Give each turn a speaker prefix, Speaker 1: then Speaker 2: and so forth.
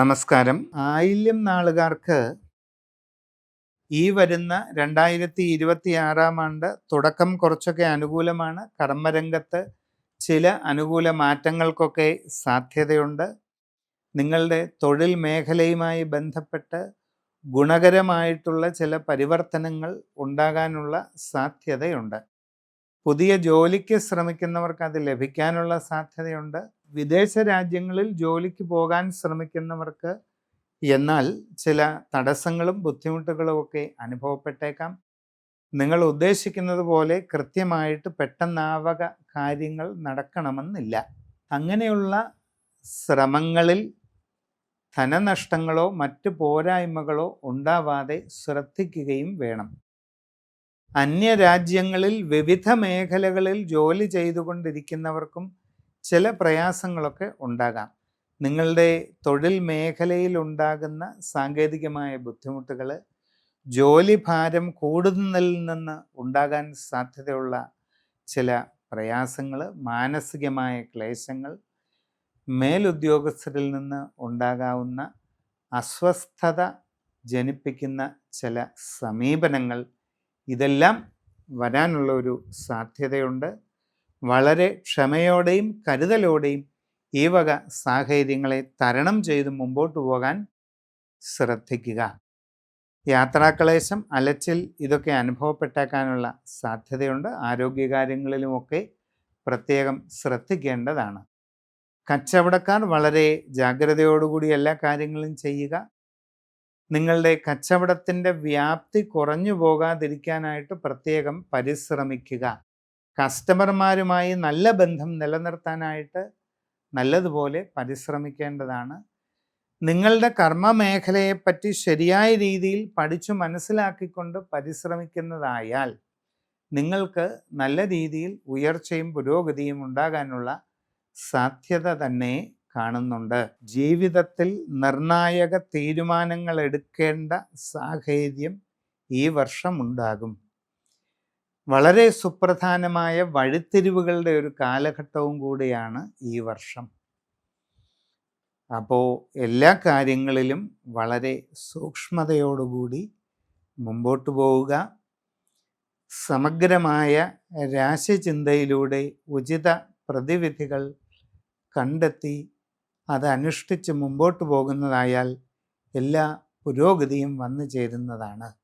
Speaker 1: നമസ്കാരം. ആയില്യം നാളുകാർക്ക് ഈ വരുന്ന രണ്ടായിരത്തി ഇരുപത്തി ആറാം ആണ്ട് തുടക്കം കുറച്ചൊക്കെ അനുകൂലമാണ്. കർമ്മരംഗത്ത് ചില അനുകൂല മാറ്റങ്ങൾക്കൊക്കെ സാധ്യതയുണ്ട്. നിങ്ങളുടെ തൊഴിൽ മേഖലയുമായി ബന്ധപ്പെട്ട് ഗുണകരമായിട്ടുള്ള ചില പരിവർത്തനങ്ങൾ ഉണ്ടാകാനുള്ള സാധ്യതയുണ്ട്. പുതിയ ജോലിക്ക് ശ്രമിക്കുന്നവർക്ക് അത് ലഭിക്കാനുള്ള സാധ്യതയുണ്ട്. വിദേശ രാജ്യങ്ങളിൽ ജോലിക്ക് പോകാൻ ശ്രമിക്കുന്നവർക്ക് എന്നാൽ ചില തടസ്സങ്ങളും ബുദ്ധിമുട്ടുകളും ഒക്കെ അനുഭവപ്പെട്ടേക്കാം. നിങ്ങൾ ഉദ്ദേശിക്കുന്നത് പോലെ കൃത്യമായിട്ട് പെട്ടെന്നാവക കാര്യങ്ങൾ നടക്കണമെന്നില്ല. അങ്ങനെയുള്ള ശ്രമങ്ങളിൽ ധനനഷ്ടങ്ങളോ മറ്റ് പോരായ്മകളോ ഉണ്ടാവാതെ ശ്രദ്ധിക്കുകയും വേണം. അന്യരാജ്യങ്ങളിൽ വിവിധ മേഖലകളിൽ ജോലി ചെയ്തുകൊണ്ടിരിക്കുന്നവർക്കും ചില പ്രയാസങ്ങളൊക്കെ ഉണ്ടാകാം. നിങ്ങളുടെ തൊഴിൽ മേഖലയിൽ ഉണ്ടാകുന്ന സാങ്കേതികമായ ബുദ്ധിമുട്ടുകൾ ജോലി ഭാരം കൂടുന്നതിൽ നിന്ന് ഉണ്ടാകാൻ സാധ്യതയുള്ള ചില പ്രയാസങ്ങൾ മാനസികമായ ക്ലേശങ്ങൾ മേലുദ്യോഗസ്ഥരിൽ നിന്ന് ഉണ്ടാകാവുന്ന അസ്വസ്ഥത ജനിപ്പിക്കുന്ന ചില സമീപനങ്ങൾ ഇതെല്ലാം വരാനുള്ള ഒരു സാധ്യതയുണ്ട്. വളരെ ക്ഷമയോടെയും കരുതലോടെയും ഈ വക സാഹചര്യങ്ങളെ തരണം ചെയ്ത് മുമ്പോട്ട് പോകാൻ ശ്രദ്ധിക്കുക. യാത്രാക്ലേശം അലച്ചിൽ ഇതൊക്കെ അനുഭവപ്പെട്ടേക്കാനുള്ള സാധ്യതയുണ്ട്. ആരോഗ്യകാര്യങ്ങളിലുമൊക്കെ പ്രത്യേകം ശ്രദ്ധിക്കേണ്ടതാണ്. കച്ചവടക്കാർ വളരെ ജാഗ്രതയോടുകൂടി എല്ലാ കാര്യങ്ങളും ചെയ്യുക. നിങ്ങളുടെ കച്ചവടത്തിന്റെ വ്യാപ്തി കുറഞ്ഞു പോകാതിരിക്കാനായിട്ട് പ്രത്യേകം പരിശ്രമിക്കുക. കസ്റ്റമർമാരുമായി നല്ല ബന്ധം നിലനിർത്താനായിട്ട് നല്ലതുപോലെ പരിശ്രമിക്കേണ്ടതാണ്. നിങ്ങളുടെ കർമ്മ മേഖലയെപ്പറ്റി ശരിയായ രീതിയിൽ പഠിച്ചു മനസ്സിലാക്കിക്കൊണ്ട് പരിശ്രമിക്കുന്നതായാൽ നിങ്ങൾക്ക് നല്ല രീതിയിൽ ഉയർച്ചയും പുരോഗതിയും ഉണ്ടാകാനുള്ള സാധ്യത തന്നെ കാണുന്നുണ്ട്. ജീവിതത്തിൽ നിർണായക തീരുമാനങ്ങൾ എടുക്കേണ്ട സാഹചര്യം ഈ വർഷം ഉണ്ടാകും. വളരെ സുപ്രധാനമായ വഴിത്തിരിവുകളുടെ ഒരു കാലഘട്ടവും കൂടിയാണ് ഈ വർഷം. അപ്പോൾ എല്ലാ കാര്യങ്ങളിലും വളരെ സൂക്ഷ്മതയോടുകൂടി മുമ്പോട്ട് പോവുക. സമഗ്രമായ രാശിചിന്തയിലൂടെ ഉചിത പ്രതിവിധികൾ കണ്ടെത്തി അത് അനുഷ്ഠിച്ച് മുമ്പോട്ട് പോകുന്നതായാൽ എല്ലാ പുരോഗതിയും വന്നു ചേരുന്നതാണ്.